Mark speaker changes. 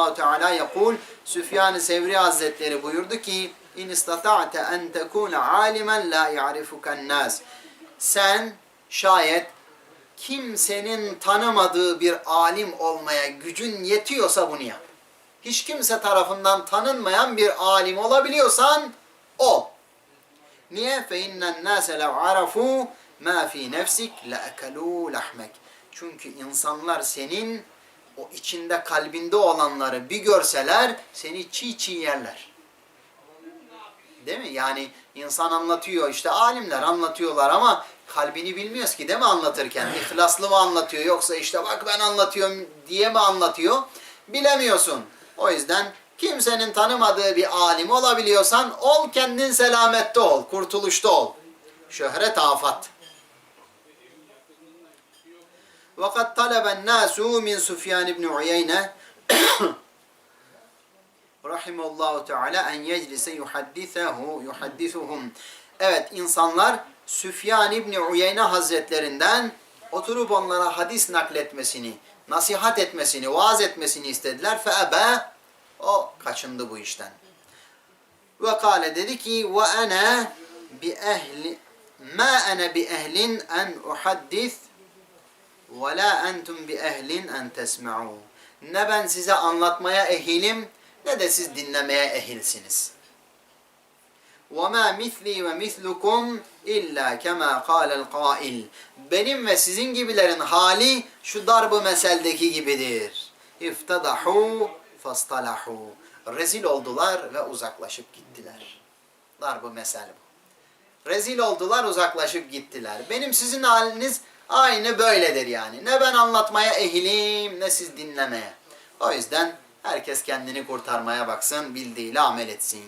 Speaker 1: Allah Teala yakul Süfyan-ı Sevri Hazretleri buyurdu ki in istata'te en tekune alimen la ya'rifuken nas. Sen şayet kimsenin tanımadığı bir alim olmaya gücün yetiyorsa bunu yap. Hiç kimse tarafından tanınmayan bir alim olabiliyorsan ol. Niye? Fe innen nase lev arafu ma fi nefsik la ekelu lahmek. Çünkü insanlar senin o içinde kalbinde olanları bir görseler seni çiğ çiğ yerler. Değil mi? Yani insan anlatıyor işte alimler anlatıyorlar ama kalbini bilmiyoruz ki değil mi anlatırken? İhlaslı mı anlatıyor yoksa işte bak ben anlatıyorum diye mi anlatıyor? Bilemiyorsun. O yüzden kimsenin tanımadığı bir alim olabiliyorsan ol kendin selamette ol, kurtuluşta ol. Şöhret afat. وقد طلب الناس من سفيان بن عيينة رحمه الله تعالى en yeclise yuhaddisehu yuhaddisuhum. Evet insanlar Süfyan İbni Uyeyne Hazretlerinden oturup onlara hadis nakletmesini, nasihat etmesini, vaaz etmesini istediler. Feebe o kaçındı bu işten. Ve kâle dedi ki ve ene bi ehli ma ene bi ehlin en uhaddis ve la entum bi ehlin en tesma'u. Ne ben size anlatmaya ehilim ne de siz dinlemeye ehilsiniz. وَمَا مِثْلِي وَمِثْلُكُمْ اِلَّا كَمَا قَالَ الْقَائِلِ Benim ve sizin gibilerin hali şu darbu meseldeki gibidir. اِفْتَدَحُوا فَاسْتَلَحُوا Rezil oldular ve uzaklaşıp gittiler. Darbu mesel bu. Rezil oldular, uzaklaşıp gittiler. Benim sizin haliniz aynı böyledir yani. Ne ben anlatmaya ehilim, ne siz dinlemeye. O yüzden herkes kendini kurtarmaya baksın, bildiğiyle amel etsin.